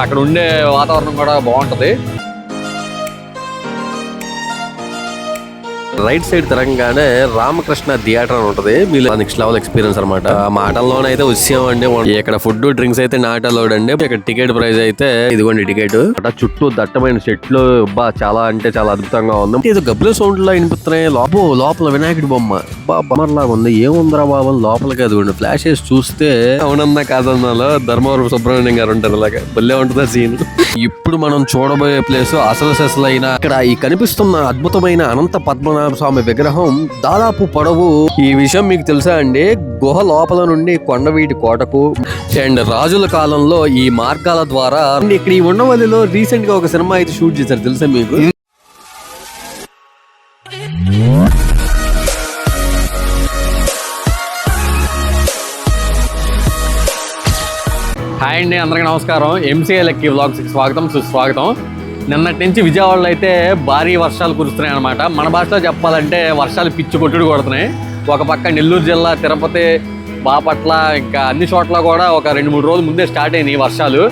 అక్కడ ఉండే వాతావరణం కూడా బాగుంటది. రైట్ సైడ్ తిరగగానే రామకృష్ణ థియేటర్ అని ఉంటది. మీరు నెక్స్ట్ లెవెల్ ఎక్స్పీరియన్స్ అనమాట మాటల్లోనే అయితే వచ్చామండి ఇక్కడ ఫుడ్ డ్రింక్స్ అయితే నాటలోడ్ అండి. ఇక్కడ టికెట్ ప్రైస్ అయితే ఇదిగోండి టికెట్. అట్లా చుట్టూ దట్టమైన చెట్లు. బా చాలా అంటే చాలా అద్భుతంగా ఉంది. ఇది గబ్బుల సౌండ్ లా వినిపిస్తున్నాయి. లోపల లోపల వినాయకుడి బొమ్మ. బా బొమ్మర్ లాగా ఉంది. ఏముందిరా బాబు లోపలికి అదిగోండి. ఫ్లాషెస్ చూస్తే అవునన్నా కాదన్నాలో ధర్మవరం సుబ్రహ్మణ్యం గారు ఉంటారు అలాగా భలే ఉంటుందా సీన్ ఇప్పుడు మనం చూడబోయే ప్లేస్ అసలు సెసలైన ఇక్కడ ఈ కనిపిస్తున్న అద్భుతమైన అనంత పద్మనాభ స్వామి విగ్రహం దాదాపు పొడవు. ఈ విషయం మీకు తెలుసా అండి? గుహ లోపల నుండి కొండవీటి కోటకు. అండ్ రాజుల కాలంలో ఈ మార్గాల ద్వారా. ఇక్కడ ఈ ఉండవల్లిలో రీసెంట్గా ఒక సినిమా అయితే షూట్ చేశారు తెలుసా మీకు? హాయ్ అండి అందరికీ నమస్కారం. ఎంసీఏ లెక్కి వ్లాగ్స్కి స్వాగతం సుస్వాగతం. నిన్నటి నుంచి విజయవాడలో అయితే భారీ వర్షాలు కురుస్తున్నాయి అనమాట మన భాషలో చెప్పాలంటే వర్షాలు పిచ్చి కొట్టుడు కొడుతున్నాయి. ఒక పక్క నెల్లూరు జిల్లా తిరుపతి బాపట్ల ఇంకా అన్ని చోట్ల కూడా ఒక రెండు మూడు రోజుల ముందే స్టార్ట్ అయినాయి వర్షాలు.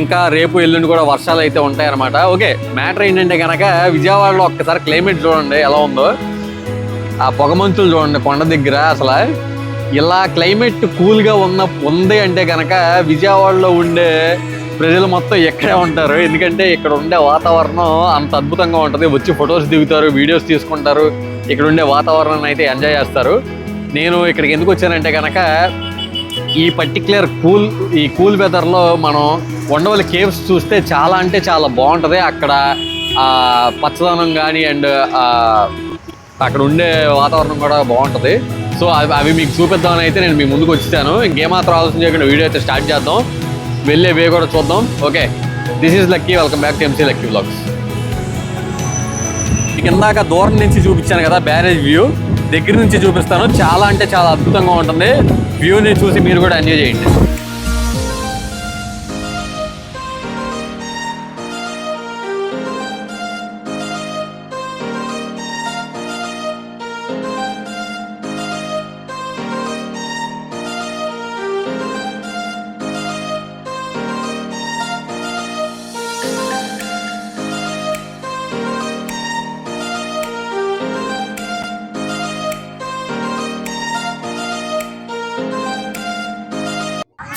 ఇంకా రేపు ఎల్లుండి కూడా వర్షాలు అయితే ఉంటాయన్నమాట ఓకే మ్యాటర్ ఏంటంటే కనుక విజయవాడలో ఒక్కసారి క్లైమేట్ చూడండి ఎలా ఉందో. ఆ పొగమంచులు చూడండి కొండ దగ్గర అసలు. ఇలా క్లైమేట్ కూల్గా ఉన్న ఉంది అంటే కనుక విజయవాడలో ఉండే ప్రజలు మొత్తం ఎక్కడే ఉంటారు. ఎందుకంటే ఇక్కడ ఉండే వాతావరణం అంత అద్భుతంగా ఉంటుంది. వచ్చి ఫొటోస్ దిగుతారు వీడియోస్ తీసుకుంటారు. ఇక్కడ ఉండే వాతావరణాన్ని అయితే ఎంజాయ్ చేస్తారు. నేను ఇక్కడికి ఎందుకు వచ్చానంటే కనుక ఈ పర్టిక్యులర్ కూల్ ఈ కూల్ వెదర్లో మనం ఉండవల్లి కేవ్స్ చూస్తే చాలా అంటే చాలా బాగుంటుంది. అక్కడ పచ్చదనం కానీ అండ్ అక్కడ ఉండే వాతావరణం కూడా బాగుంటుంది. సో అవి అవి మీకు చూపిద్దామని అయితే నేను మీ ముందుకు వచ్చాను ఇంకేమాత్రం ఆలోచన చేయకుండా వీడియో అయితే స్టార్ట్ చేద్దాం. వెళ్ళే వే కూడా చూద్దాం. Okay. This is lucky welcome back to MC lucky blogs మీకు ఇందాక దూరం నుంచి చూపించాను కదా బ్యారేజ్ వ్యూ దగ్గర నుంచి చూపిస్తాను. చాలా అంటే చాలా అద్భుతంగా ఉంటుంది. వ్యూని చూసి మీరు కూడా ఎంజాయ్ చేయండి.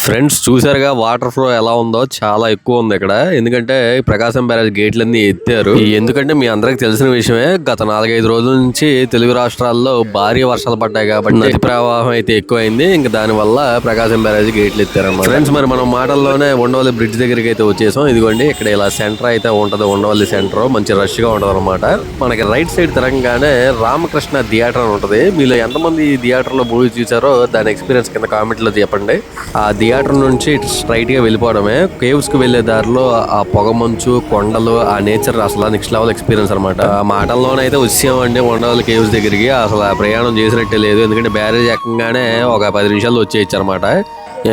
ఫ్రెండ్స్ చూసారుగా వాటర్ ఫ్లో ఎలా ఉందో? చాలా ఎక్కువ ఉంది ఇక్కడ. ఎందుకంటే ప్రకాశం బ్యారేజ్ గేట్లన్నీ ఎత్తారు. ఎందుకంటే మీ అందరికి తెలిసిన విషయమే గత నాలుగైదు రోజుల నుంచి తెలుగు రాష్ట్రాల్లో భారీ వర్షాలు పడ్డాయి కాబట్టి నది ప్రవాహం అయితే ఎక్కువైంది. ఇంకా దాని వల్ల ప్రకాశం బ్యారేజ్ గేట్లు ఎత్తారు ఫ్రెండ్స్ మరి మనం మాటల్లోనే ఉండవల్లి బ్రిడ్జ్ దగ్గరికి అయితే వచ్చేసాం. ఇదిగోండి ఇక్కడ ఇలా సెంటర్ అయితే ఉంటది ఉండవల్లి సెంటర్ మంచి రష్గా ఉంటది అనమాట మనకి రైట్ సైడ్ తిరగగానే రామకృష్ణ థియేటర్ అని ఉంటది. మీలో ఎంతమంది ఈ థియేటర్లో మూవీ చూసారో దాని ఎక్స్పీరియన్స్ కింద కామెంట్లో చెప్పండి. ఆ థియేటర్ నుంచి స్ట్రైట్గా వెళ్ళిపోవడమే. కేవ్స్కి దారిలో ఆ పొగ మంచు కొండలు ఆ నేచర్ అసలు నెక్స్ట్ లెవెల్ ఎక్స్పీరియన్స్ అనమాట మాటల్లోనైతే వచ్చామండి ఉండవల్లి కేవ్స్ దగ్గరికి. అసలు ప్రయాణం చేసినట్టే లేదు. ఎందుకంటే బ్యారేజ్ ఎక్కగానే ఒక పది నిమిషాలు వచ్చేయచ్చు అనమాట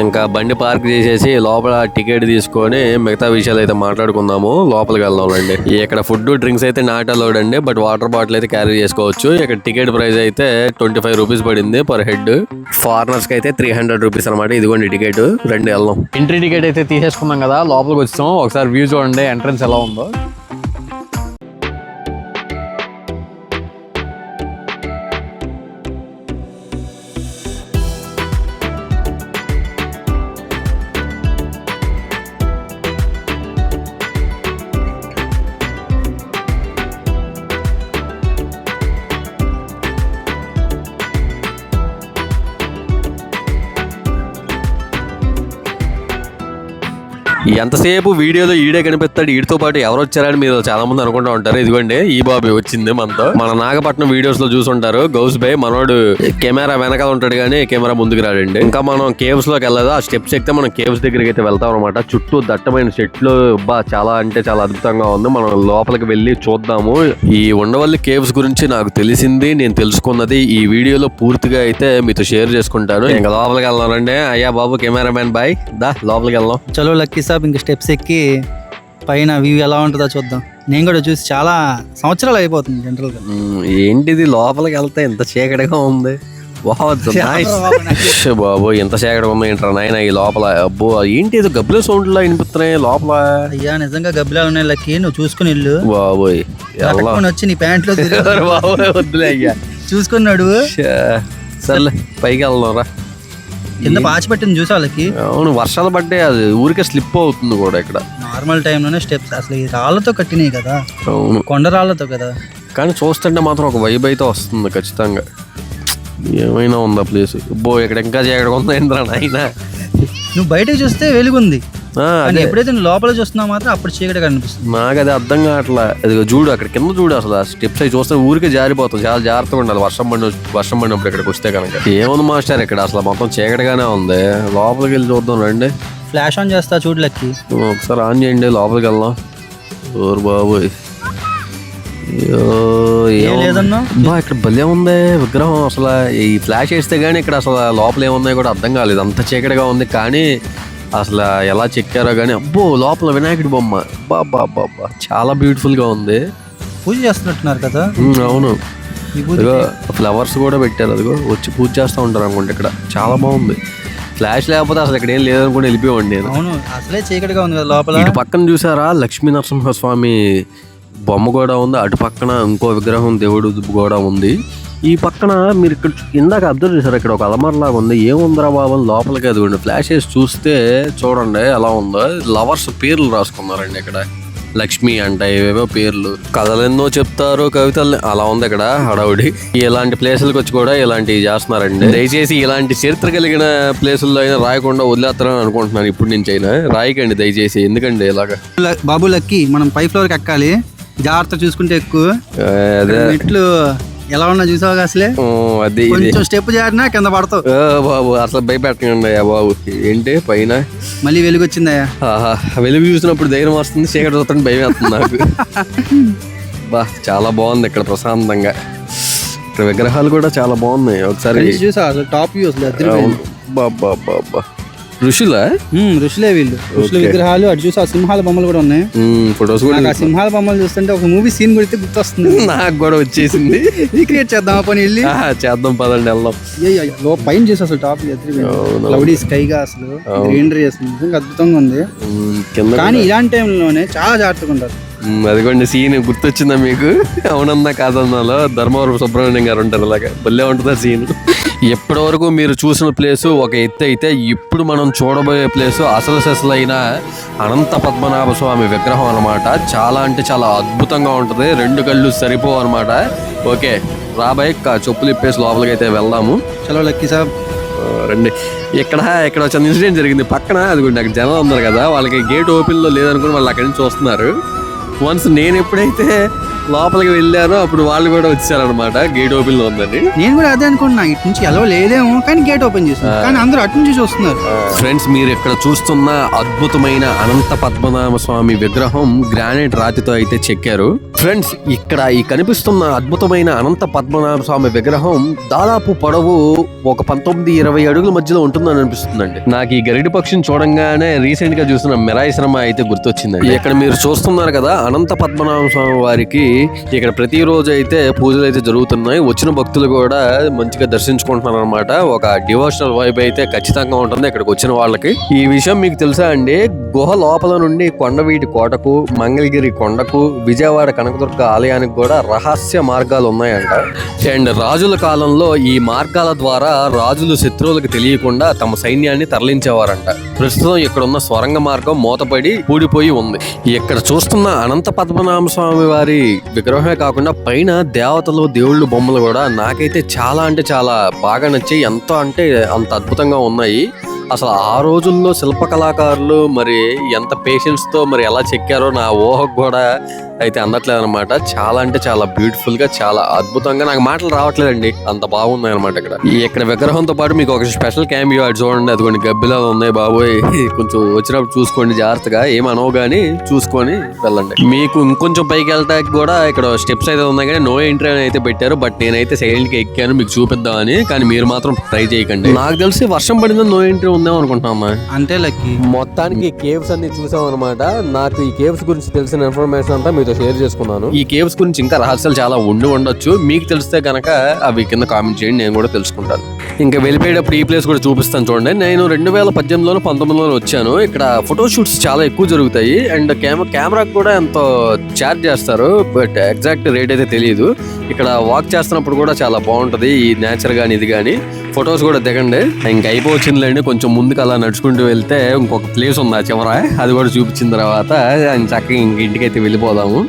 ఇంకా బండి పార్క్ చేసేసి లోపల టికెట్ తీసుకొని మిగతా విషయాలు అయితే మాట్లాడుకుందాము. లోపలికి వెళ్దాంలేండి ఇక్కడ ఫుడ్ డ్రింక్స్ అయితే నాట్ అలౌడ్ అండి. బట్ వాటర్ బాటిల్ అయితే క్యారీ చేసుకోవచ్చు. ఇక్కడ టికెట్ ప్రైస్ అయితే ట్వంటీ ఫైవ్ రూపీస్ పడింది పర్ హెడ్. ఫారినర్స్కి అయితే త్రీ హండ్రెడ్ రూపీస్ అనమాట ఇదిగోండి టికెట్. రెండు వెళ్దాం. ఎంట్రీ టికెట్ అయితే తీసేసుకున్నాం కదా. లోపలికి వచ్చాం ఒకసారి వ్యూ చూడండి. ఎంట్రన్స్ ఎలా ఉందో. ఎంతసేపు వీడియోలో ఈడే కనిపిస్తాడు వీడితో పాటు ఎవరు వచ్చారని మీరు చాలా మంది అనుకుంటా ఉంటారు. ఇదిగోండి ఈ బాబు వచ్చింది మనతో. మన నాగపట్నం వీడియోస్లో చూసుంటారు. గౌస్ బై మనోడు కెమెరా వెనకాల ఉంటాడు కానీ కెమెరా ముందుకు రాడండి. ఇంకా మనం కేవ్స్లోకి వెళ్ళదు ఆ స్టెప్స్ ఎక్కితే మనం కేవ్స్ దగ్గరికి అయితే వెళ్తాం అనమాట చుట్టూ దట్టమైన చెట్లు బా చాలా అంటే చాలా అద్భుతంగా ఉంది. మనం లోపలికి వెళ్ళి చూద్దాము. ఈ ఉండవల్లి కేవ్స్ గురించి నాకు తెలిసింది నేను తెలుసుకున్నది ఈ వీడియోలో పూర్తిగా అయితే మీతో షేర్ చేసుకుంటాను. ఇంకా లోపలికి వెళ్దానండి అయ్యా బాబు కెమెరామ్యాన్ బాయ్. దా లోపలికి వెళ్దాం. చలో లక్కీ సాబ్ ఇంక స్టెప్స్ ఎక్కి పైన వ్యూ ఎలా ఉంటుందో చూద్దాం. నేను కూడా చూసి చాలా సంవత్సరాలు అయిపోతుంది జనరల్గా ఏంటిది? లోపలికి వెళ్తే ఎంత చీకటిగా ఉంది. బాబు ఎంత సేకడ ఉంది ఏంట్రా నాయన ఈ లోపల? అబ్బో ఏంటి ఏదో గబ్బుల సౌండ్లా వినిపిస్తున్నాయి లోపల. అయ్యా నిజంగా గబ్బిలాలు ఉన్నాయి లక్కీ. నువ్వు చూసుకుని ఇల్లు బాబోయ్ వచ్చి నీ ప్యాంట్లో బాబోయ్ వద్దులే అయ్యా. చూసుకున్నాడు సర్లే పైకి వెళ్దాం రా కింద పాచి పెట్టింది చూసా వాళ్ళకి. అవును వర్షాలు పడ్డే అది ఊరికే స్లిప్ అవుతుంది కూడా ఇక్కడ. నార్మల్ టైంలోనే స్టెప్స్ అసలు ఈ రాళ్ళతో కట్టినాయి కదా. అవును. కొండ రాళ్ళతో కదా. కానీ చూస్తుంటే మాత్రం ఒక వైబ్ అయితే వస్తుంది ఖచ్చితంగా. ఏమైనా ఉందా ప్లేస్ బో ఇక్కడ ఇంకా ఉందా ఏంద్రా నాయన? నువ్వు బయటకు చూస్తే వెలుగుంది. కానీ అదే. ఎప్పుడైతే నువ్వు లోపల చూస్తున్నావు మాత్రం అప్పుడు చీకటి కనిపిస్తుంది నాకు అది అర్థం కావట్లా. అది చూడు అక్కడ కింద చూడు అసలు స్టెప్స్ అవి చూస్తే ఊరికే జారిపోతాం చాలా జాగ్రత్తగా ఉండాలి. వర్షం పడి వర్షం పడినప్పుడు ఇక్కడికి వస్తే కనుక. ఏముంది మాస్టర్ ఇక్కడ? అసలు మొత్తం చీకటిగానే ఉంది. లోపలికి వెళ్ళి చూద్దాం రండి. ఫ్లాష్ ఆన్ చేస్తా చూడు లక్కి. ఒకసారి ఆన్ చేయండి లోపలికి వెళ్దాం. ఓరు బాబోయ్. బా ఇక్కడ భలే ఉంది విగ్రహం. అసలు ఈ ఫ్లాష్ వేస్తే గానీ ఇక్కడ అసలు లోపల ఏమున్నాయో కూడా అర్థం కాలేదు. అంత చీకటిగా ఉంది. కానీ అసలు ఎలా చెక్కారో కానీ అబ్బో లోపల వినాయకుడి బొమ్మ. బాబా బాబా చాలా బ్యూటిఫుల్గా ఉంది. పూజ చేస్తున్నట్టున్నారు కదా? అవును. ఫ్లవర్స్ కూడా పెట్టారు. అదిగో వచ్చి పూజ చేస్తూ ఉంటారు అనుకుంటే ఇక్కడ. చాలా బాగుంది. ఫ్లాష్ లేకపోతే అసలు ఇక్కడ ఏం లేదనుకుంటే వెళ్ళిపోయాడు నేను. అవును అసలే చీకటిగా ఉంది కదా లోపల. ఇటు పక్కన చూసారా? లక్ష్మీ నరసింహస్వామి బొమ్మ కూడా ఉంది. అటు పక్కన ఇంకో విగ్రహం దేవుడు కూడా ఉంది. ఈ పక్కన మీరు ఇక్కడ ఇందాక అబ్జర్వ్ చేశారు ఇక్కడ ఒక అలమర్ లాగా ఉంది. ఏముందిరా బాబు? లోపలికి అది ఫ్లాష్ వేసి చూస్తే చూడండి ఎలా ఉందో. లవర్స్ పేర్లు రాసుకున్నారండి ఇక్కడ. లక్ష్మి అంట ఏవేవో పేర్లు. కథలు ఎన్నో చెప్తారు కవితలు అలా ఉంది ఇక్కడ హడావుడి. ఇలాంటి ప్లేసులకు వచ్చి కూడా ఇలాంటివి చేస్తున్నారండి. దయచేసి ఇలాంటి చరిత్ర కలిగిన ప్లేసుల్లో అయినా రాయకుండా వదిలేస్తారని అనుకుంటున్నాను. ఇప్పుడు నుంచి అయినా రాయకండి దయచేసి. ఎందుకండి ఇలాగా? బాబు లక్కి మనం పై ఫ్లోర్కి ఎక్కాలి. జాగ్రత్త చూసుకుంటే ఎక్కువ. మెట్లు ఎలా ఉన్నా చూసావు అసలే అది కొంచెం స్టెప్ జారినా కింద పడతావు. బాబు అసలు భయపెట్టకండి బాబు. ఏంటి పైన? మళ్ళీ వెలుగు వచ్చిందయ్యా వెలుగు చూసినప్పుడు ధైర్యం వస్తుంది చీకటి చూస్తుంటే భయం వేస్తుంది నాకు. బా చాలా బాగుంది ఇక్కడ ప్రశాంతంగా. ఇక్కడ విగ్రహాలు కూడా చాలా బాగున్నాయి. ఒకసారి చూసా టాప్ వ్యూ అసలు అవును. ఋషులా? ఉమ్, ఋషులే వీళ్ళు. ఋషుల Okay. విగ్రహాలు అటు చూసి ఆ సింహాల బొమ్మలు కూడా ఉన్నాయి. ఫొటోస్ కూడా నాకు ఆ సింహాల బొమ్మలు చూస్తుంటే ఒక మూవీ సీన్ గురించి గుర్తొస్తుంది. నాకు కూడా వచ్చేసింది. రీక్రియేట్ చేద్దాం ఆ పని వెళ్ళి. చేద్దాం పదండి వెళ్దాం. అయ్యయ్య, లో పైన చూసి అసలు టాప్ అవును. క్లౌడీ స్కైగా అసలు గ్రీనరీ అసలు నిజంగా అద్భుతంగా ఉంది. ఉమ్, కింద కానీ ఇలాంటి టైంలోనే చాలా జాగ్రత్తగా ఉంటారు అదిగోండి సీన్ గుర్తొచ్చిందా మీకు? అవునన్నా కాదన్నాలో? ధర్మవరం సుబ్రహ్మణ్యం గారు ఉంటారు అలాగా భలే ఉంటుందా సీన్? ఎప్పటి వరకు మీరు చూసిన ప్లేసు ఒక ఎత్తు అయితే ఇప్పుడు మనం చూడబోయే ప్లేసు అసలు సెసలైన అనంత పద్మనాభ స్వామి విగ్రహం అన్నమాట. చాలా అంటే చాలా అద్భుతంగా ఉంటుంది. రెండు కళ్ళు సరిపోవు అనమాట ఓకే రాబాయ్ చెప్పులు ఇప్పేసి లోపలికి అయితే వెళ్దాము. చలో లక్కీ సాబ్. ఆ, రండి. ఇక్కడ ఇక్కడ చిన్న ఇన్సిడెంట్ జరిగింది పక్కన. అది అక్కడ జనాలు ఉన్నారు కదా. వాళ్ళకి గేట్ ఓపెన్లో లేదనుకుని వాళ్ళు అక్కడి నుంచి చూస్తున్నారు వన్స్ నేను ఎప్పుడైతే లోపలికి వెళ్ళానో అప్పుడు వాళ్ళు కూడా వచ్చారనమాట గేట్ ఓపెన్లో ఉందని. నేను కూడా అదే అనుకుంటున్నా. ఇటు నుంచి ఎలా లేదేమో కానీ గేట్ ఓపెన్ చేసింది కానీ అందరూ అటు నుంచి చూస్తున్నారు. ఫ్రెండ్స్ మీరు ఇక్కడ చూస్తున్న అద్భుతమైన అనంత పద్మనాభ స్వామి విగ్రహం గ్రానైట్ రాతితో అయితే చెక్కారు. ఫ్రెండ్స్ ఇక్కడ ఈ కనిపిస్తున్న అద్భుతమైన అనంత పద్మనాభ స్వామి విగ్రహం దాదాపు పొడవు ఒక పంతొమ్మిది ఇరవై అడుగుల మధ్యలో ఉంటుందని అనిపిస్తుందండి. నాకు ఈ గరిడి పక్షిని చూడంగానే రీసెంట్గా చూసిన మిరాయి శ్రమ అయితే గుర్తొచ్చిందండి. ఇక్కడ మీరు చూస్తున్నారు కదా అనంత పద్మనాభ స్వామి వారికి ఇక్కడ ప్రతిరోజు అయితే పూజలు అయితే జరుగుతున్నాయి. వచ్చిన భక్తులు కూడా మంచిగా దర్శించుకుంటున్నారు అనమాట ఒక డివోషనల్ వైబ్ అయితే ఖచ్చితంగా ఉంటుంది ఇక్కడికి వచ్చిన వాళ్ళకి. ఈ విషయం మీకు తెలుసా అండి? గుహ లోపల నుండి కొండవీటి కోటకు మంగళగిరి కొండకు విజయవాడ కనకదుర్గ ఆలయానికి కూడా రహస్య మార్గాలు ఉన్నాయంట. అండ్ రాజుల కాలంలో ఈ మార్గాల ద్వారా రాజులు శత్రువులకు తెలియకుండా తమ సైన్యాన్ని తరలించేవారంట. ప్రస్తుతం ఇక్కడ ఉన్న స్వరంగ మార్గం మూతపడి ఊడిపోయి ఉంది. ఇక్కడ చూస్తున్న అనంత పద్మనాభ స్వామి వారి విగ్రహమే కాకుండా పైన దేవతలు దేవుళ్ళు బొమ్మలు కూడా నాకైతే చాలా అంటే చాలా బాగా నచ్చి ఎంతో అంటే అంత అద్భుతంగా ఉన్నాయి. అసలు ఆ రోజుల్లో శిల్ప కళాకారులు మరి ఎంత పేషెన్స్తో మరి ఎలా చెక్కారో నా ఊహకు కూడా అయితే అందట్లేదు అనమాట చాలా అంటే చాలా బ్యూటిఫుల్గా చాలా అద్భుతంగా నాకు మాటలు రావట్లేదండి. అంత బాగున్నాయి అనమాట ఇక్కడ. ఈ ఇక్కడ విగ్రహంతో పాటు మీకు ఒక స్పెషల్ క్యామియో అది చూడండి. అదిగోండి గబ్బిలా ఉన్నాయి బాబోయ్. కొంచెం వచ్చినప్పుడు చూసుకోండి జాగ్రత్తగా. ఏం అనవు కానీ చూసుకొని వెళ్ళండి. మీకు ఇంకొంచెం పైకి వెళ్ళటానికి కూడా ఇక్కడ స్టెప్స్ అయితే ఉన్నాయి కానీ నో ఎంట్రీ అని అయితే పెట్టారు. బట్ నేనైతే సైలెంట్గా ఎక్కాను మీకు చూపిద్దామని. కానీ మీరు మాత్రం ట్రై చేయకండి. నాకు తెలిసి వర్షం పడిందని నో ఎంట్రీ ఉందేమో అనుకుంటున్నామా అంతే లక్కీ. మొత్తానికి కేవ్స్ అన్ని చూసాం అనమాట నాకు ఈ కేవ్స్ గురించి తెలిసిన ఇన్ఫర్మేషన్ అంతా మీతో మీతో షేర్ చేసుకున్నాను. ఈ కేవ్స్ గురించి ఇంకా రహస్యాలు చాలా ఉండి ఉండొచ్చు. మీకు తెలిస్తే కనుక అవి కింద కామెంట్ చేయండి నేను కూడా తెలుసుకుంటాను. ఇంకా వెళ్ళిపోయేటప్పుడు ఈ ప్లేస్ కూడా చూపిస్తాను చూడండి. నేను రెండు వేల పద్దెనిమిదిలో పంతొమ్మిదిలోను వచ్చాను. ఇక్కడ ఫోటో షూట్స్ చాలా ఎక్కువ జరుగుతాయి. అండ్ కెమెరా కెమెరాకి కూడా ఎంతో ఛార్జ్ చేస్తారు. బట్ ఎగ్జాక్ట్ రేట్ అయితే తెలియదు. ఇక్కడ వాక్ చేస్తున్నప్పుడు కూడా చాలా బాగుంటది. ఈ నేచర్ కానీ ఇది కానీ ఫొటోస్ కూడా దిగండి. ఇంకా అయిపోవచ్చిందిలేండి. కొంచెం ముందుకు అలా నడుచుకుంటూ వెళ్తే ఇంకొక ప్లేస్ ఉంది ఆ చివర. అది కూడా చూపించిన తర్వాత ఆయన చక్కగా ఇంక ఇంటికి అయితే వెళ్ళిపోదాము.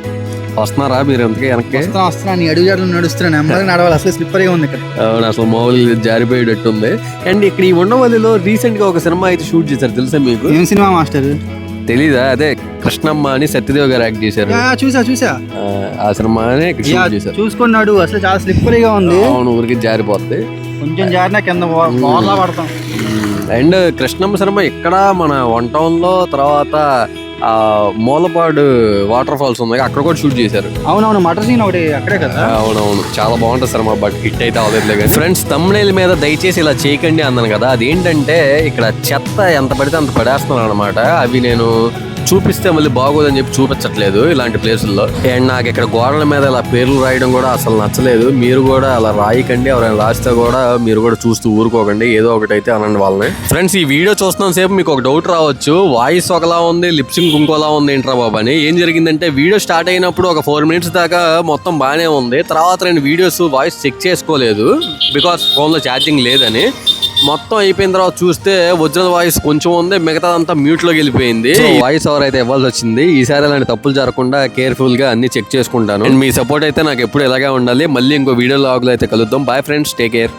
వస్తున్నారా మీరు ఎంతకీ వెనక్కి? అడుగు జాడలు నడుస్తున్నాను నడవాలి. అసలు స్లిప్పర్గా ఉంది ఇక్కడ. అవును అసలు మామూలు జారిపోయేటట్టు ఉంది అండ్ ఇక్కడ ఈ ఉండవల్లిలో రీసెంట్గా ఒక సినిమా అయితే షూట్ చేశారు. తెలుసా మీకు? ఏం సినిమా మాస్టర్? తెలీదా? అదే కృష్ణమ్మ అని సత్యదేవ్ గారు యాక్ట్ చేశారు. చూసా చూసా. ఆ, సినిమానే చేశారు. చూసుకున్నాడు. అసలు చాలా స్లిప్పరీగా ఉంది. అవును ఊరికి జారిపోద్ది. కొంచెం జారినా కింద బోర్లా పడతాం. అండ్ కృష్ణమ్మ సినిమా ఇక్కడ మన వన్ టౌన్లో తర్వాత మూలపాడు వాటర్ ఫాల్స్ ఉంది అక్కడ కూడా షూట్ చేశారు. అవునవును మటర్ సీన్ ఒకటి అక్కడే కదా? అవునవును. చాలా బాగుంటుంది సినిమా బట్ హిట్ అయితే అవ్వలేదు కానీ. ఫ్రెండ్స్ తమ్ముళ్ళ మీద దయచేసి ఇలా చేయకండి అన్నాను కదా. అదేంటంటే ఇక్కడ చెత్త ఎంత పడితే అంత పడేస్తున్నాను అనమాట అవి నేను చూపిస్తే మళ్ళీ బాగోదని చెప్పి చూపించట్లేదు ఇలాంటి ప్లేసుల్లో. అండ్ నాకు ఇక్కడ గోడల మీద ఇలా పేర్లు రాయడం కూడా అసలు నచ్చలేదు. మీరు కూడా అలా రాయకండి ఎవరైనా రాస్తే కూడా మీరు కూడా చూస్తూ ఊరుకోకండి. ఏదో ఒకటి అయితే అనండి వాళ్ళని. ఫ్రెండ్స్ ఈ వీడియో చూస్తున్న సేపు మీకు ఒక డౌట్ రావచ్చు. వాయిస్ ఒకలా ఉంది లిప్సింగ్ ఇంకోలా ఉంది ఏంట్రా బాబు అని. ఏం జరిగిందంటే వీడియో స్టార్ట్ అయినప్పుడు ఒక ఫోర్ మినిట్స్ దాకా మొత్తం బాగానే ఉంది. తర్వాత రెండు వీడియోస్ వాయిస్ చెక్ చేసుకోలేదు. బికాస్ ఫోన్లో ఛార్జింగ్ లేదని. మొత్తం అయిపోయిన తర్వాత చూస్తే ఒరిజినల్ వాయిస్ కొంచెం ఉంది మిగతాదంతా మ్యూట్లోకి వెళ్ళిపోయింది వాయిస్ ఓవర్ అయితే ఇవ్వాల్సి వచ్చింది. ఈసారి అలాంటి తప్పులు జరగకుండా కేర్ఫుల్గా అన్ని చెక్ చేసుకుంటాను. మీ సపోర్ట్ అయితే నాకు ఎప్పుడు ఇలాగే ఉండాలి. మళ్ళీ ఇంకో వీడియో లాగులో అయితే కలుద్దాం. Bye friends take care.